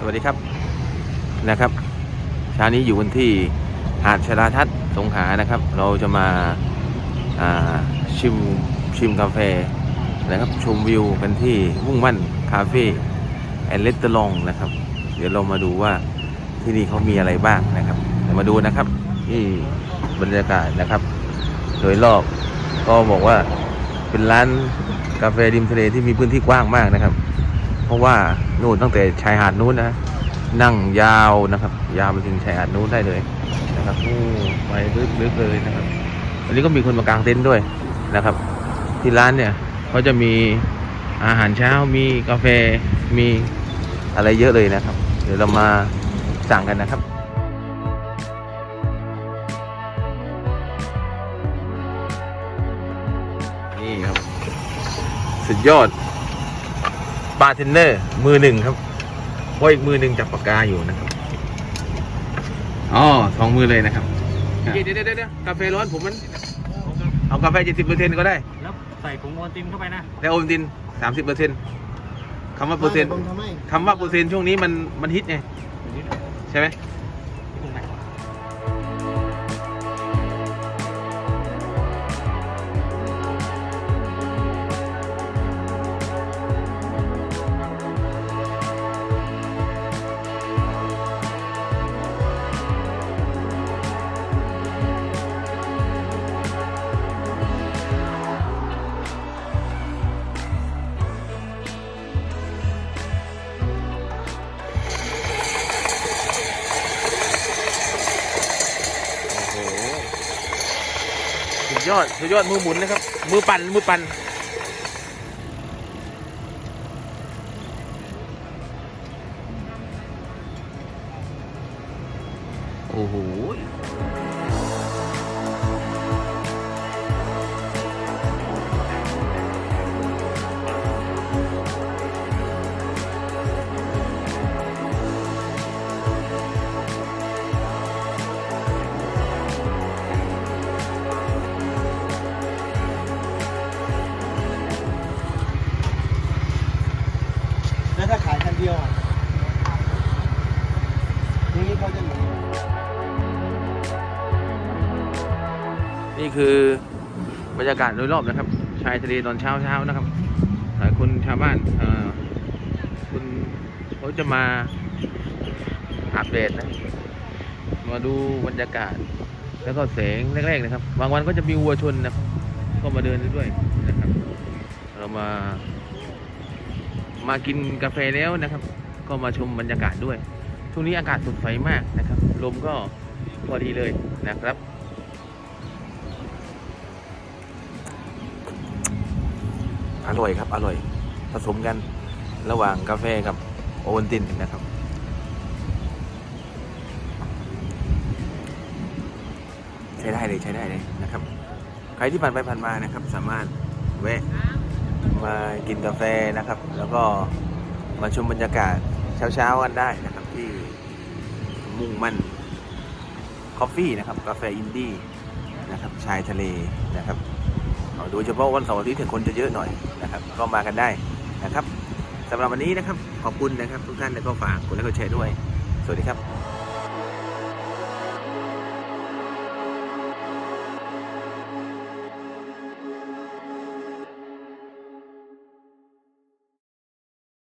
สวัสดีครับนะครับเช้านี้อยู่กันที่หาดชลาทัศน์สงขลานะครับ เราจะมาาชิมชิมกาแฟนะครับชมวิวกันที่มุ่งมั่นคาเฟ่แอนเลตลองนะครับ เดี๋ยวเรามาดูว่าที่นี่เขามีอะไรบ้างนะครับเดี๋ยวมาดูนะครับที่บรรยากาศนะครับ โดยรอบก็บอกว่าเป็นร้านกาแฟริมทะเลที่มีพื้นที่กว้างมากนะครับ เพราะว่านู่นตั้งแต่ชายหาดนู้นนะ นั่งยาวนะครับ ยาวไปถึงชายหาดนู้นได้เลยนะครับโอ้ไปลึกๆเลยนะครับวันนี้ก็มีคนมากางเต็นท์ด้วยนะครับ ที่ร้านเนี่ยเขาจะมีอาหารเช้ามีกาแฟมีอะไรเยอะเลยนะครับ เดี๋ยวเรามาสั่งกันนะครับนี่ครับ สุดยอด บาร์เทนเนอร์ มือหนึ่งครับเพราะอีกมือหนึ่งจับปากกาอยู่นะครับอ๋อสองมือเลยนะครับเดี๋ยวเดี๋ยวเดี๋ยวกาแฟร้อนผมมัน เอากาแฟเจ็ดสิบเปอร์เซ็นต์ก็ได้ แล้วใส่ผงโอวัลตินเข้าไปนะ แล้วโอวัลตินสามสิบเปอร์เซ็นต์คำว่าเปอร์เซ็นต์ผมทำให้คำว่าเปอร์เซ็นต์ช่วงนี้มันมันฮิตไงอย่างนี้นะใช่ไหม ยอดสุดยอดมือหมุนนะครับ มือปั่นมือปั่นโอ้โห แล้วถ้าขายคันเดียวอะทีนี้เขาจะหนีนี่คือบรรยากาศโดยรอบนะครับ ชายทะเลตอนเช้าเช้านะครับ หลายคนชาวบ้านเอ่อคุณเขาจะมาอาบแดดนะ มาดูบรรยากาศ แล้วก็แสงแรกๆนะครับ บางวันก็จะมีวัวชนนะครับ ก็มาเดินด้วยนะครับ เรามา มากินกาแฟแล้วนะครับ ก็มาชมบรรยากาศด้วยช่วงนี้อากาศสดใสมากนะครับ ลมก็พอดีเลยนะครับอร่อยครับ อร่อย ผสมกันระหว่างกาแฟกับโอวัลตินนะครับ ใช้ได้เลยใช้ได้เลยนะครับ ใครที่ผ่านไปผ่านมานะครับ สามารถแวะ มากินกาแฟนะครับ แล้วก็มาชมบรรยากาศเช้าๆกันได้นะครับที่มุ่งมั่นคอฟฟี่นะครับกาแฟอินดี้นะครับชายทะเลนะครับโดยเฉพาะวันเสาร์อาทิตย์ถึงคนจะเยอะหน่อยนะครับ ก็มากันได้นะครับสำหรับวันนี้นะครับขอบคุณนะครับ ทุกท่านแล้วก็ฝากกดไลค์กดแชร์ด้วย สวัสดีครับ